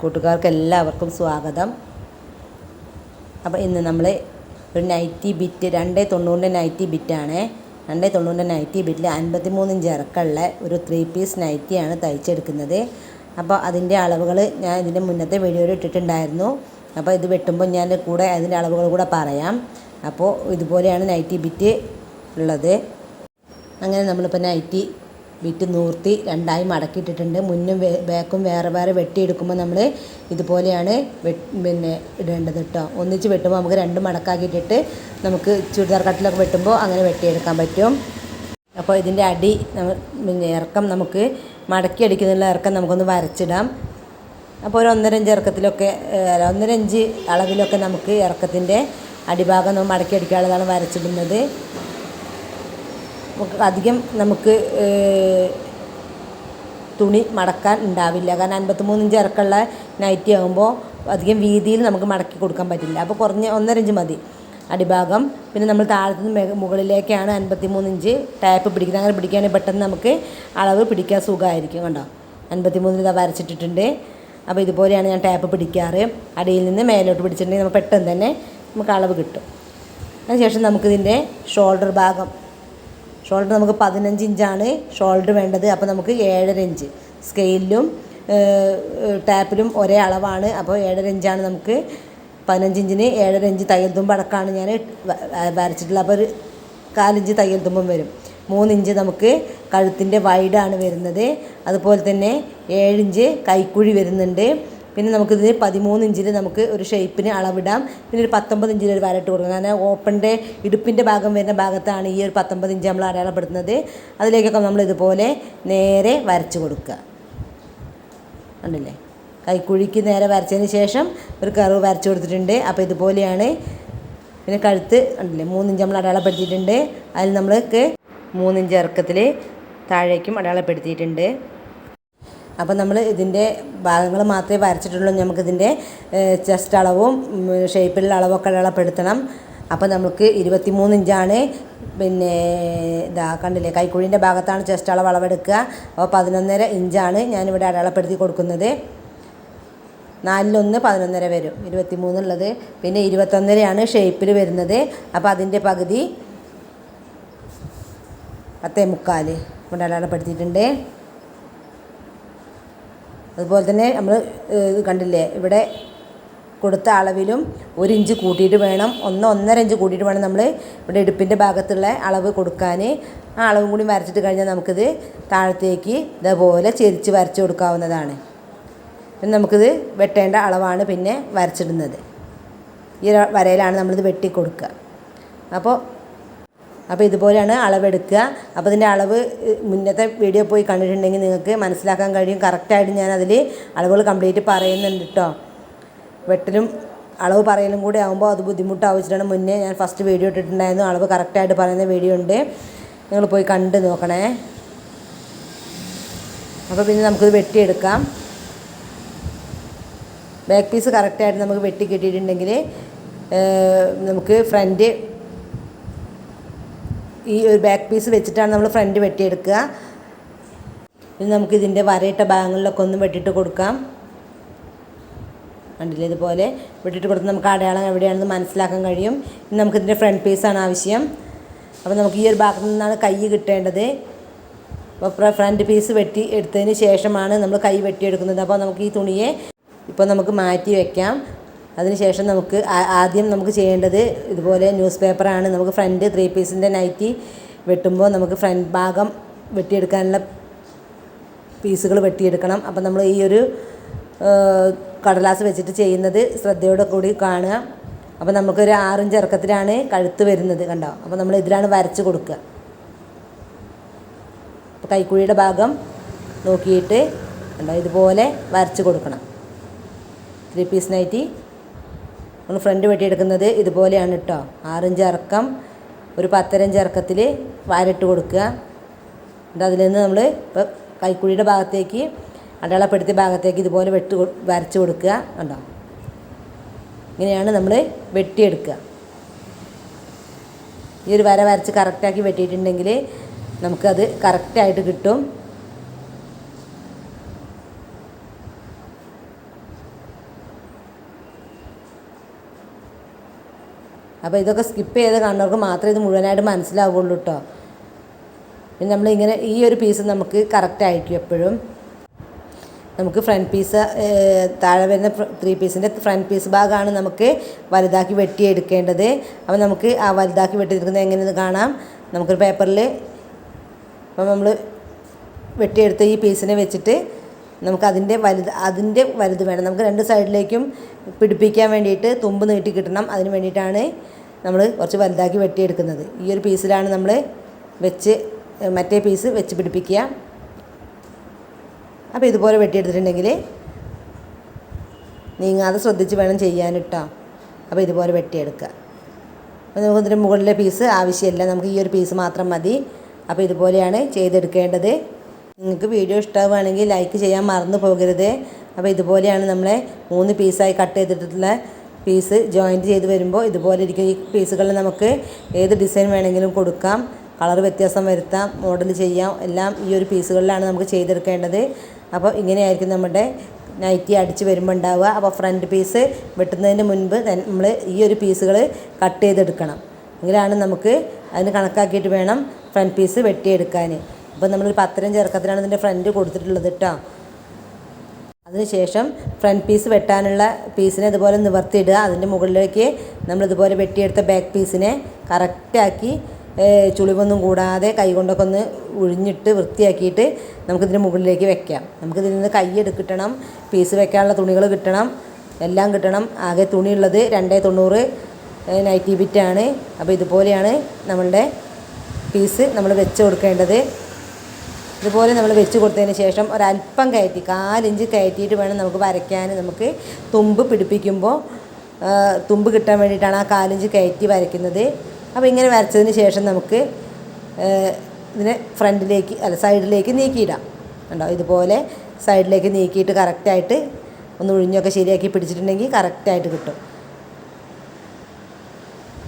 കൂട്ടുകാർക്ക് എല്ലാവർക്കും സ്വാഗതം. അപ്പോൾ ഇന്ന് നമ്മൾ ഒരു നൈറ്റി ബിറ്റ് രണ്ടേ തൊണ്ണൂറിന്റെ നൈറ്റി ബിറ്റാണ് രണ്ടേ തൊണ്ണൂറിന്റെ നൈറ്റി ബിറ്റിൽ അൻപത്തി മൂന്ന് ഇഞ്ച് ഇറക്കമുള്ള ഒരു ത്രീ പീസ് നൈറ്റിയാണ് തയ്ച്ചെടുക്കുന്നത്. അപ്പോൾ അതിന്റെ അളവുകൾ ഞാൻ ഇതിന്റെ മുന്നത്തെ വീഡിയോയിൽ ഇട്ടിട്ടുണ്ടായിരുന്നു. അപ്പോൾ ഇത് വെട്ടുമ്പോൾ ഞാൻ കൂടെ അതിന്റെ അളവുകൾ കൂടെ പറയാം. അപ്പോൾ ഇതുപോലെയാണ് നൈറ്റി ബിറ്റ് ഉള്ളത്. അങ്ങനെ നമ്മളിപ്പോൾ നൈറ്റി വിറ്റ് നൂർത്തി രണ്ടായി മടക്കിയിട്ടിട്ടുണ്ട്. മുന്നും ബാക്കും വേറെ വേറെ വെട്ടിയെടുക്കുമ്പോൾ നമ്മൾ ഇതുപോലെയാണ് പിന്നെ ഇടേണ്ടത് കേട്ടോ ഒന്നിച്ച് വെട്ടുമ്പോൾ നമുക്ക് രണ്ട് മടക്കാക്കിയിട്ടിട്ട് നമുക്ക് ചുരിദാർ കട്ടിലൊക്കെ വെട്ടുമ്പോൾ അങ്ങനെ വെട്ടിയെടുക്കാൻ പറ്റും. അപ്പോൾ ഇതിന്റെ അടി പിന്നെ ഇറക്കം നമുക്ക് മടക്കി അടിക്കുന്നുള്ള ഇറക്കം നമുക്കൊന്ന് വരച്ചിടാം. അപ്പോൾ ഒരു ഒന്നര ഇഞ്ച് ഇറക്കത്തിലൊക്കെ ഒന്നര ഇഞ്ച് അളവിലൊക്കെ നമുക്ക് ഇറക്കത്തിന്റെ അടിഭാഗം നമ്മൾ മടക്കി അടിക്കാനുള്ളതാണ് വരച്ചിടുന്നത്. അധികം നമുക്ക് തുണി മടക്കാൻ ഉണ്ടാവില്ല. കാരണം അൻപത്തിമൂന്ന് ഇഞ്ച് ഇറക്കമുള്ള നൈറ്റി ആകുമ്പോൾ അധികം വീതിയിൽ നമുക്ക് മടക്കി കൊടുക്കാൻ പറ്റില്ല. അപ്പോൾ കുറഞ്ഞ ഒന്നര ഇഞ്ച് മതി അടിഭാഗം. പിന്നെ നമ്മൾ താഴത്തു നിന്ന് മുകളിലേക്കാണ് അൻപത്തിമൂന്ന് ഇഞ്ച് ടാപ്പ് പിടിക്കുന്നത്. അങ്ങനെ പിടിക്കുകയാണെങ്കിൽ പെട്ടെന്ന് നമുക്ക് അളവ് പിടിക്കാൻ സുഖമായിരിക്കും കണ്ടോ? അൻപത്തിമൂന്നിൽ ഇതാ വരച്ചിട്ടിട്ടുണ്ട്. അപ്പോൾ ഇതുപോലെയാണ് ഞാൻ ടാപ്പ് പിടിക്കാറ്. അടിയിൽ നിന്ന് മേലോട്ട് പിടിച്ചിട്ടുണ്ടെങ്കിൽ നമുക്ക് പെട്ടെന്ന് തന്നെ നമുക്ക് അളവ് കിട്ടും. അതിനുശേഷം നമുക്കിതിന്റെ ഷോൾഡർ ഭാഗം ഷോൾഡർ നമുക്ക് പതിനഞ്ച് ഇഞ്ചാണ് ഷോൾഡർ വേണ്ടത്. അപ്പോൾ നമുക്ക് ഏഴര ഇഞ്ച്. സ്കെയിലും ടാപ്പിലും ഒരേ അളവാണ്. അപ്പോൾ ഏഴര ഇഞ്ചാണ് നമുക്ക് പതിനഞ്ച് ഇഞ്ചിന് ഏഴര ഇഞ്ച് തയ്യൽ തുമ്പ് അടക്കമാണ് ഞാൻ വരച്ചിട്ടുള്ളത്. അപ്പോൾ ഒരു കാലിഞ്ച് തയ്യൽ തുമ്പം വരും മൂന്നിഞ്ച് നമുക്ക് കഴുത്തിന്റെ വൈഡാണ് വരുന്നത്. അതുപോലെ തന്നെ ഏഴിഞ്ച് കൈക്കുഴി വരുന്നുണ്ട്. പിന്നെ നമുക്കിതിന് പതിമൂന്ന് ഇഞ്ചിൽ നമുക്ക് ഒരു ഷേപ്പിന് അളവിടാം. പിന്നെ ഒരു പത്തൊമ്പത് ഇഞ്ചിൽ ഒരു വരട്ട് കൊടുക്കണം കാരണം ഓപ്പണിന്റെ ഇടുപ്പിന്റെ ഭാഗം വരുന്ന ഭാഗത്താണ് ഈ ഒരു പത്തൊമ്പത് ഇഞ്ച് നമ്മൾ അടയാളപ്പെടുത്തുന്നത്. അതിലേക്കൊക്കെ നമ്മൾ ഇതുപോലെ നേരെ വരച്ച് കൊടുക്കുക. ഉണ്ടല്ലേ കൈക്കുഴിക്ക് നേരെ വരച്ചതിന് ശേഷം ഒരു കർവ് വരച്ച് കൊടുത്തിട്ടുണ്ട്. അപ്പോൾ ഇതുപോലെയാണ്. പിന്നെ കഴുത്ത് ഉണ്ടല്ലേ മൂന്നിഞ്ച് നമ്മൾ അടയാളപ്പെടുത്തിയിട്ടുണ്ട്. അതിൽ നമ്മൾക്ക് മൂന്നിഞ്ച് ഇറക്കത്തിൽ താഴേക്കും അടയാളപ്പെടുത്തിയിട്ടുണ്ട്. അപ്പോൾ നമ്മൾ ഇതിന്റെ ഭാഗങ്ങൾ മാത്രമേ വരച്ചിട്ടുള്ളൂ. നമുക്കിതിന്റെ ചെസ്റ്റ് അളവും ഷേപ്പിലുള്ള അളവൊക്കെ അടയാളപ്പെടുത്തണം. അപ്പോൾ നമുക്ക് ഇരുപത്തി മൂന്ന് ഇഞ്ചാണ്. പിന്നെ ഇതാ കണ്ടില്ലേ കൈക്കുഴിന്റെ ഭാഗത്താണ് ചെസ്റ്റ് അളവ് അളവെടുക്കുക. അപ്പോൾ പതിനൊന്നര ഇഞ്ചാണ് ഞാനിവിടെ അടയാളപ്പെടുത്തി കൊടുക്കുന്നത്. നാലിലൊന്ന് പതിനൊന്നര വരും. ഇരുപത്തി മൂന്നുള്ളത് പിന്നെ ഇരുപത്തൊന്നരയാണ് ഷേപ്പിൽ വരുന്നത്. അപ്പോൾ അതിന്റെ പകുതി പത്തേ മുക്കാൽ ഇവിടെ അടയാളപ്പെടുത്തിയിട്ടുണ്ട്. അതുപോലെ തന്നെ നമ്മൾ കണ്ടില്ലേ? ഇവിടെ കൊടുത്ത അളവിലും ഒരു ഇഞ്ച് കൂട്ടിയിട്ട് വേണം. ഒന്ന് ഒന്നര ഇഞ്ച് കൂട്ടിയിട്ട് വേണം നമ്മൾ ഇവിടെ ഇടുപ്പിന്റെ ഭാഗത്തുള്ള അളവ് കൊടുക്കാൻ ആ അളവും കൂടി വരച്ചിട്ട് കഴിഞ്ഞാൽ നമുക്കിത് താഴത്തേക്ക് ഇതേപോലെ ചെരിച്ച് വരച്ച് കൊടുക്കാവുന്നതാണ്. പിന്നെ നമുക്കിത് വെട്ടേണ്ട അളവാണ് പിന്നെ വരച്ചിടുന്നത്. ഈ വരയിലാണ് നമ്മളിത് വെട്ടി കൊടുക്കുക അപ്പോൾ അപ്പോൾ ഇതുപോലെയാണ് അളവെടുക്കുക. അപ്പോൾ ഇതിന്റെ അളവ് മുന്നത്തെ വീഡിയോ പോയി കണ്ടിട്ടുണ്ടെങ്കിൽ നിങ്ങൾക്ക് മനസ്സിലാക്കാൻ കഴിയും. കറക്റ്റായിട്ട് ഞാൻ അതിൽ അളവുകൾ കംപ്ലീറ്റ് പറയുന്നുണ്ട് കേട്ടോ വെട്ടലും അളവ് പറയലും കൂടി ആകുമ്പോൾ അത് ബുദ്ധിമുട്ടാവശ്യമാണ് മുന്നേ ഞാൻ ഫസ്റ്റ് വീഡിയോ ഇട്ടിട്ടുണ്ടായിരുന്നു. അളവ് കറക്റ്റായിട്ട് പറയുന്ന വീഡിയോ ഉണ്ട്. നിങ്ങൾ പോയി കണ്ട് നോക്കണേ. അപ്പോൾ പിന്നെ നമുക്കിത് വെട്ടിയെടുക്കാം. ബാക്ക് പീസ് കറക്റ്റായിട്ട് നമുക്ക് വെട്ടി കിട്ടിയിട്ടുണ്ടെങ്കിൽ നമുക്ക് ഫ്രണ്ട് ഈ ഒരു ബാക്ക് പീസ് വെച്ചിട്ടാണ് നമ്മൾ ഫ്രണ്ട് വെട്ടിയെടുക്കുക. ഇനി നമുക്ക് ഇതിന്റെ വരയിട്ട ഭാഗങ്ങളിലൊക്കെ ഒന്ന് വെട്ടിട്ട് കൊടുക്കാം. കണ്ടില്ലേ ഇതുപോലെ? വെട്ടിട്ട് കൊടുത്ത് നമുക്ക് അടയാളം എവിടെയാണെന്ന് മനസ്സിലാക്കാൻ കഴിയും. ഇനി നമുക്കിതിന്റെ ഫ്രണ്ട് പീസാണ് ആവശ്യം. അപ്പോൾ നമുക്ക് ഈ ഒരു ഭാഗത്ത് നിന്നാണ് കൈ കിട്ടേണ്ടത്. അപ്പോൾ ഫ്രണ്ട് പീസ് വെട്ടി എടുത്തതിന് ശേഷമാണ് നമ്മൾ കൈ വെട്ടിയെടുക്കുന്നത്. അപ്പോൾ നമുക്ക് ഈ തുണിയെ ഇപ്പോൾ നമുക്ക് മാറ്റി വെക്കാം. അതിനുശേഷം നമുക്ക് ആദ്യം നമുക്ക് ചെയ്യേണ്ടത് ഇതുപോലെ ന്യൂസ് പേപ്പറാണ് നമുക്ക് ഫ്രണ്ട് ത്രീ പീസിന്റെ നൈറ്റി വെട്ടുമ്പോൾ നമുക്ക് ഫ്രണ്ട് ഭാഗം വെട്ടിയെടുക്കാനുള്ള പീസുകൾ വെട്ടിയെടുക്കണം. അപ്പം നമ്മൾ ഈ ഒരു കടലാസ് വെച്ചിട്ട് ചെയ്യുന്നത് ശ്രദ്ധയോടെ കൂടി കാണുക. അപ്പോൾ നമുക്കൊരു ആറിഞ്ച് ഇറക്കത്തിലാണ് കഴുത്ത് വരുന്നത് കണ്ടോ? അപ്പോൾ നമ്മൾ ഇതിലാണ് വരച്ച് കൊടുക്കുക. അപ്പോൾ കൈക്കുഴിയുടെ ഭാഗം നോക്കിയിട്ട് കണ്ടോ? ഇതുപോലെ വരച്ച് കൊടുക്കണം. ത്രീ പീസ് നൈറ്റി നമ്മൾ ഫ്രണ്ട് വെട്ടിയെടുക്കുന്നത് ഇതുപോലെയാണ് കേട്ടോ ആറിഞ്ച് ഇറക്കം ഒരു പത്തരഞ്ച് ഇറക്കത്തിൽ വാരിട്ട് കൊടുക്കുക. എന്നിട്ട് അതിൽ നിന്ന് നമ്മൾ ഇപ്പോൾ കൈക്കുഴിയുടെ ഭാഗത്തേക്ക് അടയാളപ്പെടുത്തിയ ഭാഗത്തേക്ക് ഇതുപോലെ വെട്ട് വരച്ച് കൊടുക്കുക. കണ്ടോ? ഇങ്ങനെയാണ് നമ്മൾ വെട്ടിയെടുക്കുക. ഈ ഒരു വര വരച്ച് കറക്റ്റാക്കി വെട്ടിയിട്ടുണ്ടെങ്കിൽ നമുക്കത് കറക്റ്റായിട്ട് കിട്ടും. അപ്പോൾ ഇതൊക്കെ സ്കിപ്പ് ചെയ്ത് കാണുന്നവർക്ക് മാത്രമേ ഇത് മുഴുവനായിട്ട് മനസ്സിലാവുള്ളൂ കേട്ടോ പിന്നെ നമ്മളിങ്ങനെ ഈ ഒരു പീസ് നമുക്ക് കറക്റ്റ് ആയിരിക്കും എപ്പോഴും. നമുക്ക് ഫ്രണ്ട് പീസ് താഴെ വരുന്ന ത്രീ പീസിന്റെ ഫ്രണ്ട് പീസ് ഭാഗമാണ് നമുക്ക് വലുതാക്കി വെട്ടിയെടുക്കേണ്ടത്. അപ്പോൾ നമുക്ക് ആ വലുതാക്കി വെട്ടിയെടുക്കുന്നത് എങ്ങനെയെന്ന് കാണാം. നമുക്കൊരു പേപ്പറിൽ അപ്പോൾ നമ്മൾ വെട്ടിയെടുത്ത ഈ പീസിനെ വെച്ചിട്ട് നമുക്ക് അതിന്റെ വലുത് അതിന്റെ വലുത് വേണം. നമുക്ക് രണ്ട് സൈഡിലേക്കും പിടിപ്പിക്കാൻ വേണ്ടിയിട്ട് തുമ്പ് നീട്ടി കിട്ടണം. അതിന് വേണ്ടിയിട്ടാണ് നമ്മൾ കുറച്ച് വലുതാക്കി വെട്ടിയെടുക്കുന്നത്. ഈ ഒരു പീസിലാണ് നമ്മൾ വെച്ച് മറ്റേ പീസ് വെച്ച് പിടിപ്പിക്കുക. അപ്പോൾ ഇതുപോലെ വെട്ടിയെടുത്തിട്ടുണ്ടെങ്കിൽ നീങ്ങാതെ ശ്രദ്ധിച്ച് വേണം ചെയ്യാൻ കേട്ടോ അപ്പോൾ ഇതുപോലെ വെട്ടിയെടുക്കുക. അപ്പോൾ നമുക്ക് ഇതിന്റെ മുകളിലെ പീസ് ആവശ്യമില്ല. നമുക്ക് ഈ ഒരു പീസ് മാത്രം മതി. അപ്പോൾ ഇതുപോലെയാണ് ചെയ്തെടുക്കേണ്ടത്. നിങ്ങൾക്ക് വീഡിയോ ഇഷ്ടമാവുകയാണെങ്കിൽ ലൈക്ക് ചെയ്യാൻ മറന്നു പോകരുത്. അപ്പോൾ ഇതുപോലെയാണ് നമ്മളെ മൂന്ന് പീസായി കട്ട് ചെയ്തിട്ടുള്ള പീസ് ജോയിന്റ് ചെയ്ത് വരുമ്പോൾ ഇതുപോലെ ഇരിക്കും. ഈ പീസുകളിൽ നമുക്ക് ഏത് ഡിസൈൻ വേണമെങ്കിലും കൊടുക്കാം. കളർ വ്യത്യാസം വരുത്താം മോഡൽ ചെയ്യാം. എല്ലാം ഈ ഒരു പീസുകളിലാണ് നമുക്ക് ചെയ്തെടുക്കേണ്ടത്. അപ്പോൾ ഇങ്ങനെയായിരിക്കും നമ്മുടെ നൈറ്റി അടിച്ച് വരുമ്പോൾ ഉണ്ടാവുക. അപ്പോൾ ഫ്രണ്ട് പീസ് വെട്ടുന്നതിന് മുൻപ് നമ്മൾ ഈ ഒരു പീസുകൾ കട്ട് ചെയ്തെടുക്കണം. എങ്കിലാണ് നമുക്ക് അതിന് കണക്കാക്കിയിട്ട് വേണം ഫ്രണ്ട് പീസ് വെട്ടിയെടുക്കാൻ. അപ്പോൾ നമ്മൾ പത്തരം ചേർക്കത്തിനാണ് ഇതിന്റെ ഫ്രണ്ട് കൊടുത്തിട്ടുള്ളത് കേട്ടോ. അതിനുശേഷം ഫ്രണ്ട് പീസ് വെട്ടാനുള്ള പീസിനെ ഇതുപോലെ നിവർത്തിയിടുക. അതിന്റെ മുകളിലേക്ക് നമ്മൾ ഇതുപോലെ വെട്ടിയെടുത്ത ബാക്ക് പീസിനെ കറക്റ്റാക്കി ചുളിവൊന്നും കൂടാതെ കൈ കൊണ്ടൊക്കെ ഒന്ന് ഉഴിഞ്ഞിട്ട് വൃത്തിയാക്കിയിട്ട് നമുക്കിതിന്റെ മുകളിലേക്ക് വെക്കാം. നമുക്കിതിൽ നിന്ന് കൈ എടുക്കിട്ടണം പീസ് വെക്കാനുള്ള തുണികൾ കിട്ടണം എല്ലാം കിട്ടണം. ആകെ തുണിയുള്ളത് രണ്ടേ തൊണ്ണൂറ് നൈറ്റി ബിറ്റാണ് അപ്പോൾ ഇതുപോലെയാണ് നമ്മളുടെ പീസ് നമ്മൾ വെച്ച് കൊടുക്കേണ്ടത്. ഇതുപോലെ നമ്മൾ വെച്ച് കൊടുത്തതിന് ശേഷം ഒരല്പം കയറ്റി കാലിഞ്ച് കയറ്റിയിട്ട് വേണം നമുക്ക് വരയ്ക്കാൻ. നമുക്ക് തുമ്പ് പിടിപ്പിക്കുമ്പോൾ തുമ്പ് കിട്ടാൻ വേണ്ടിയിട്ടാണ് ആ കാലിഞ്ച് കയറ്റി വരയ്ക്കുന്നത്. അപ്പോൾ ഇങ്ങനെ വരച്ചതിന് ശേഷം നമുക്ക് ഇതിനെ ഫ്രണ്ടിലേക്ക് അല്ല സൈഡിലേക്ക് നീക്കിയിടാം. ഉണ്ടോ ഇതുപോലെ സൈഡിലേക്ക് നീക്കിയിട്ട് കറക്റ്റായിട്ട് ഒന്ന് ഒഴിഞ്ഞൊക്കെ ശരിയാക്കി പിടിച്ചിട്ടുണ്ടെങ്കിൽ കറക്റ്റായിട്ട് കിട്ടും.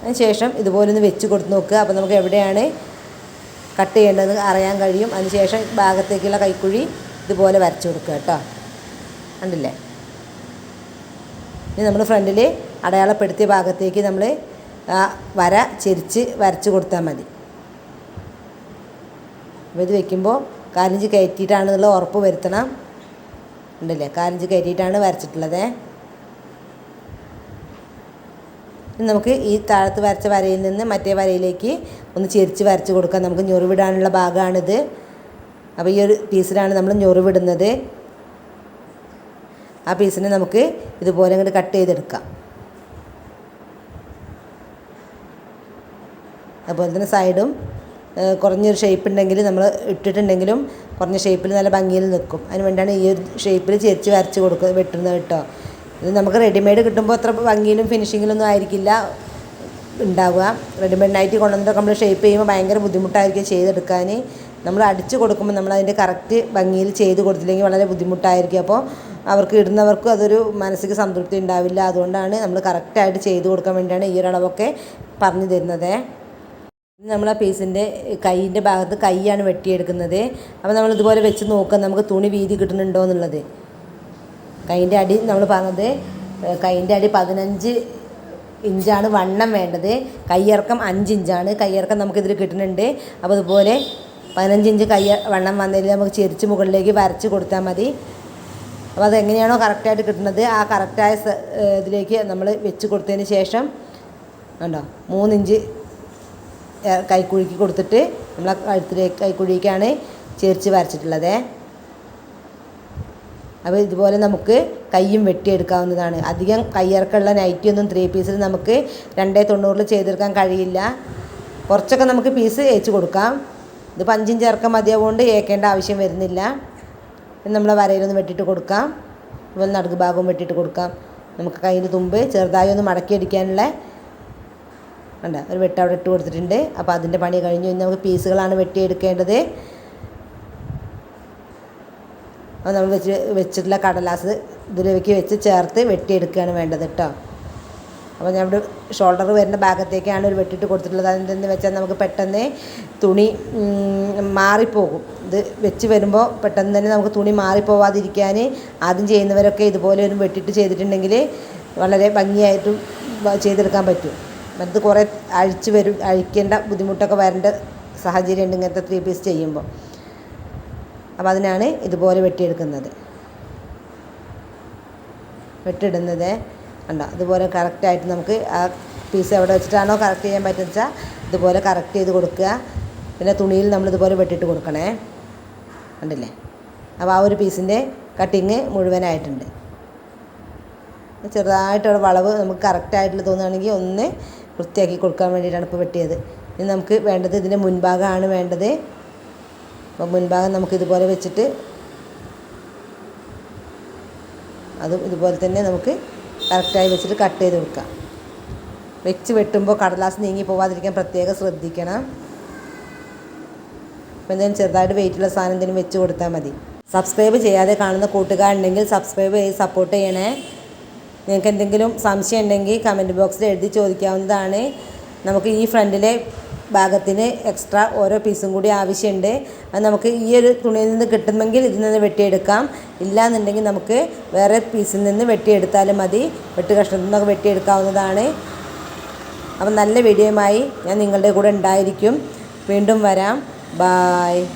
അതിന് ശേഷം ഇതുപോലെ ഒന്ന് വെച്ച് കൊടുത്ത് നോക്കുക. അപ്പോൾ നമുക്ക് എവിടെയാണ് കട്ട് ചെയ്യേണ്ടത് അറിയാൻ കഴിയും. അതിനുശേഷം ഭാഗത്തേക്കുള്ള കൈക്കുഴി ഇതുപോലെ വരച്ചു കൊടുക്കുക കേട്ടോ. കണ്ടില്ലേ? ഇനി നമ്മൾ ഫ്രണ്ടിൽ അടയാളപ്പെടുത്തിയ ഭാഗത്തേക്ക് നമ്മൾ വര ചെരിച്ച് വരച്ച് കൊടുത്താൽ മതി. അപ്പോൾ ഇത് വെക്കുമ്പോൾ കാലിഞ്ച് കയറ്റിയിട്ടാണെന്നുള്ള ഉറപ്പ് വരുത്തണം. ഉണ്ടല്ലേ കാലിഞ്ച് കയറ്റിയിട്ടാണ് വരച്ചിട്ടുള്ളത് ഇനി നമുക്ക് ഈ താഴത്ത് വരച്ച വരയിൽ നിന്ന് മറ്റേ വരയിലേക്ക് ഒന്ന് ചെരിച്ച് വരച്ച് കൊടുക്കാം. നമുക്ക് ഞൊറിവിടാനുള്ള ഭാഗമാണിത്. അപ്പോൾ ഈ ഒരു പീസിലാണ് നമ്മൾ ഞൊറിവിടുന്നത്. ആ പീസിനെ നമുക്ക് ഇതുപോലെ അങ്ങോട്ട് കട്ട് ചെയ്തെടുക്കാം. അതുപോലെ തന്നെ സൈഡും കുറഞ്ഞൊരു ഷേപ്പ് ഉണ്ടെങ്കിൽ നമ്മൾ ഇട്ടിട്ടുണ്ടെങ്കിലും കുറഞ്ഞ ഷേപ്പിൽ നല്ല ഭംഗിയിൽ നിൽക്കും. അതിന് വേണ്ടിയാണ് ഈ ഒരു ഷേപ്പിൽ ചെരിച്ച് വരച്ച് കൊടുക്കുക വെട്ടുന്നത് കേട്ടോ. ഇത് നമുക്ക് റെഡിമെയ്ഡ് കിട്ടുമ്പോൾ അത്ര ഭംഗിയിലും ഫിനിഷിങ്ങിലൊന്നും ആയിരിക്കില്ല. ഉണ്ടാവുക. റെഡിമെയ്ഡ് നൈറ്റി കൊണ്ടുവന്നിട്ട് നമ്മൾ ഷേപ്പ് ചെയ്യുമ്പോൾ ഭയങ്കര ബുദ്ധിമുട്ടായിരിക്കും ചെയ്തെടുക്കാൻ നമ്മൾ അടിച്ച് കൊടുക്കുമ്പോൾ നമ്മൾ അതിന്റെ കറക്റ്റ് ഭംഗിയിൽ ചെയ്ത് കൊടുത്തില്ലെങ്കിൽ വളരെ ബുദ്ധിമുട്ടായിരിക്കും. അപ്പോൾ അവർക്ക് ഇടുന്നവർക്കും അതൊരു മാനസിക സംതൃപ്തി ഉണ്ടാവില്ല. അതുകൊണ്ടാണ് നമ്മൾ കറക്റ്റായിട്ട് ചെയ്ത് കൊടുക്കാൻ വേണ്ടിയാണ് ഈ ഒരളവൊക്കെ പറഞ്ഞു തരുന്നത്. നമ്മൾ ആ പീസിന്റെ കൈയിന്റെ ഭാഗത്ത് കൈയാണ് വെട്ടിയെടുക്കുന്നത്. അപ്പോൾ നമ്മൾ ഇതുപോലെ വെച്ച് നോക്കാം. നമുക്ക് തുണി വീതി കിട്ടുന്നുണ്ടോ എന്നുള്ളത്. കൈയിന്റെ അടി നമ്മൾ പറഞ്ഞത് കൈന്റെ അടി പതിനഞ്ച് ഇഞ്ചാണ് വണ്ണം വേണ്ടത്. കയ്യിറക്കം അഞ്ച് ഇഞ്ചാണ്. കയ്യിറക്കം നമുക്കിതിൽ കിട്ടുന്നുണ്ട്. അപ്പോൾ അതുപോലെ പതിനഞ്ച് ഇഞ്ച് കൈ വണ്ണം വന്നതിൽ നമുക്ക് ചെരിച്ച് മുകളിലേക്ക് വരച്ച് കൊടുത്താൽ മതി. അപ്പോൾ അതെങ്ങനെയാണോ കറക്റ്റായിട്ട് കിട്ടുന്നത് ആ കറക്റ്റായ ഇതിലേക്ക് നമ്മൾ വെച്ച് കൊടുത്തതിന് ശേഷം കണ്ടോ മൂന്നിഞ്ച് കൈക്കുഴിക്ക് കൊടുത്തിട്ട് നമ്മൾ കഴുത്തിലേക്ക് കൈക്കുഴിക്കാണ് ചേർച്ച് വരച്ചിട്ടുള്ളത്. അപ്പോൾ ഇതുപോലെ നമുക്ക് കയ്യും വെട്ടിയെടുക്കാവുന്നതാണ്. അധികം കയ്യിറക്കമുള്ള നൈറ്റിയൊന്നും ത്രീ പീസിൽ നമുക്ക് രണ്ടേ തൊണ്ണൂറിൽ ചെയ്തെടുക്കാൻ കഴിയില്ല. കുറച്ചൊക്കെ നമുക്ക് പീസ് ഏച്ച് കൊടുക്കാം. ഇത് പഞ്ചിഞ്ച് ഇറക്കം മതിയാവുകൊണ്ട് ഏക്കേണ്ട ആവശ്യം വരുന്നില്ല. നമ്മൾ വരയിലൊന്ന് വെട്ടിയിട്ട് കൊടുക്കാം. അതുപോലെ നടുക്ക് ഭാഗവും വെട്ടിയിട്ട് കൊടുക്കാം. നമുക്ക് കയ്യിൽ തുമ്പ് ചെറുതായി ഒന്ന് മടക്കിയടിക്കാനുള്ള ഉണ്ട് ഒരു വെട്ട് അവിടെ ഇട്ട് കൊടുത്തിട്ടുണ്ട്. അപ്പോൾ അതിന്റെ പണി കഴിഞ്ഞു ഇനി നമുക്ക് പീസുകളാണ് വെട്ടിയെടുക്കേണ്ടത്. അപ്പോൾ നമ്മൾ വെച്ച് വെച്ചിട്ടുള്ള കടലാസ് ഇതിലേക്ക് വെച്ച് ചേർത്ത് വെട്ടിയെടുക്കുകയാണ് വേണ്ടത് കേട്ടോ. അപ്പോൾ ഇവിടെ ഷോൾഡർ വരുന്ന ഭാഗത്തേക്കാണ് ഒരു വെട്ടിട്ട് കൊടുത്തിട്ടുള്ളത്. അതെന്തെന്ന് വെച്ചാൽ നമുക്ക് പെട്ടെന്ന് തുണി മാറിപ്പോകും. ഇത് വെച്ച് വരുമ്പോൾ പെട്ടെന്ന് തന്നെ നമുക്ക് തുണി മാറിപ്പോവാതിരിക്കാൻ ആദ്യം ചെയ്യുന്നവരൊക്കെ ഇതുപോലെ ഒരു വെട്ടിട്ട് ചെയ്തിട്ടുണ്ടെങ്കിൽ വളരെ ഭംഗിയായിട്ടും ചെയ്തെടുക്കാൻ പറ്റും. അത് കുറേ അഴിച്ച് വരും അഴിക്കേണ്ട ബുദ്ധിമുട്ടൊക്കെ വരേണ്ട സാഹചര്യം ഉണ്ട് ഇങ്ങനത്തെ ത്രീ പീസ് ചെയ്യുമ്പോൾ. അപ്പോൾ അതിനാണ് ഇതുപോലെ വെട്ടിയെടുക്കുന്നത്. വെട്ടിടുന്നത്. ഉണ്ടോ അതുപോലെ കറക്റ്റായിട്ട് നമുക്ക് ആ പീസ് എവിടെ വെച്ചിട്ടാണോ കറക്റ്റ് ചെയ്യാൻ പറ്റുന്ന വെച്ചാൽ ഇതുപോലെ കറക്റ്റ് ചെയ്ത് കൊടുക്കുക. പിന്നെ തുണിയിൽ നമ്മൾ ഇതുപോലെ വെട്ടിയിട്ട് കൊടുക്കണേ. കണ്ടില്ലേ? അപ്പോൾ ആ ഒരു പീസിന്റെ കട്ടിങ് മുഴുവനായിട്ടുണ്ട്. ചെറുതായിട്ടൊരു വളവ് നമുക്ക് കറക്റ്റായിട്ടുള്ള തോന്നുകയാണെങ്കിൽ ഒന്ന് വൃത്തിയാക്കി കൊടുക്കാൻ വേണ്ടിയിട്ടാണ് ഇപ്പോൾ വെട്ടിയത്. ഇനി നമുക്ക് വേണ്ടത് ഇതിന്റെ മുൻഭാഗമാണ് വേണ്ടത്. അപ്പോൾ മുൻഭാഗം നമുക്ക് ഇതുപോലെ വെച്ചിട്ട് അതും ഇതുപോലെ തന്നെ നമുക്ക് കറക്റ്റായി വെച്ചിട്ട് കട്ട് ചെയ്ത് കൊടുക്കാം. വെച്ച് വെട്ടുമ്പോൾ കടലാസ് നീങ്ങി പോവാതിരിക്കാൻ പ്രത്യേകം ശ്രദ്ധിക്കണം. അപ്പോൾ എന്തെങ്കിലും ചെറുതായിട്ട് വെയിറ്റുള്ള സാധനം എന്തെങ്കിലും വെച്ച് കൊടുത്താൽ മതി. സബ്സ്ക്രൈബ് ചെയ്യാതെ കാണുന്ന കൂട്ടുകാരുണ്ടെങ്കിൽ സബ്സ്ക്രൈബ് ചെയ്ത് സപ്പോർട്ട് ചെയ്യണേ. നിങ്ങൾക്ക് എന്തെങ്കിലും സംശയം ഉണ്ടെങ്കിൽ കമന്റ് ബോക്സിൽ എഴുതി ചോദിക്കാവുന്നതാണ്. നമുക്ക് ഈ ഫ്രണ്ടിലെ ഭാഗത്തിന് എക്സ്ട്രാ ഓരോ പീസും കൂടി ആവശ്യമുണ്ട്. അത് നമുക്ക് ഈ ഒരു തുണിയിൽ നിന്ന് കിട്ടുമെങ്കിൽ ഇതിൽ നിന്ന് വെട്ടിയെടുക്കാം. ഇല്ലാന്നുണ്ടെങ്കിൽ നമുക്ക് വേറെ പീസിൽ നിന്ന് വെട്ടിയെടുത്താലും മതി. വെട്ട് കഷ്ണത്തിൽ നിന്നൊക്കെ വെട്ടിയെടുക്കാവുന്നതാണ്. അപ്പം നല്ല വീഡിയോയുമായി ഞാൻ നിങ്ങളുടെ കൂടെ ഉണ്ടായിരിക്കും. വീണ്ടും വരാം. ബായ്